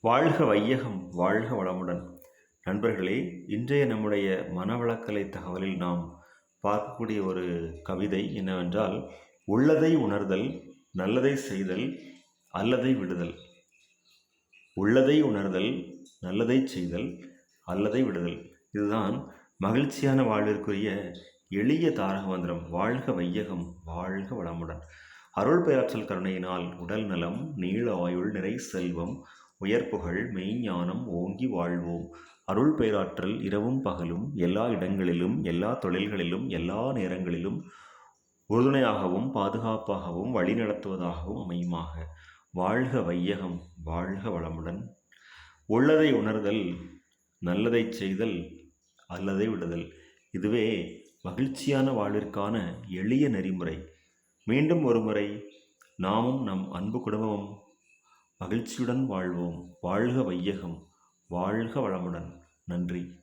வாழ்க வையகம் வாழ்க வளமுடன். நண்பர்களே இன்றைய நம்முடைய மனவளக்கலை தகவலில் நாம் பார்க்கக்கூடிய ஒரு கவிதை என்னவென்றால் உள்ளதை உணர்தல் நல்லதை செய்தல் அல்லதை விடுதல். உள்ளதை உணர்தல் நல்லதை செய்தல் அல்லதை விடுதல். இதுதான் மகிழ்ச்சியான வாழ்விற்குரிய எளிய தாரக மந்திரம் வாழ்க வையகம் வாழ்க வளமுடன். அருள் பெயராற்றல் கருணையினால் உடல் நலம் நீள ஆயுள் நிறை செல்வம் உயர்ப்புகழ் மெய்ஞானம் ஓங்கி வாழ்வோம். அருள் பேராற்றல் இரவும் பகலும் எல்லா இடங்களிலும் எல்லா தொழில்களிலும் எல்லா நேரங்களிலும் உறுதுணையாகவும் பாதுகாப்பாகவும் வழிநடத்துவதாகவும் அமையுமாக. வாழ்க வையகம் வாழ்க வளமுடன். உள்ளதை உணர்தல் நல்லதை செய்தல் அல்லதை விடுதல். இதுவே மகிழ்ச்சியான வாழ்விற்கான எளிய நெறிமுறை. மீண்டும் ஒருமுறை நாமும் நம் அன்பு குடும்பமும் மகிழ்ச்சியுடன் வாழ்வோம். வாழ்க வையகம். வாழ்க வளமுடன். நன்றி.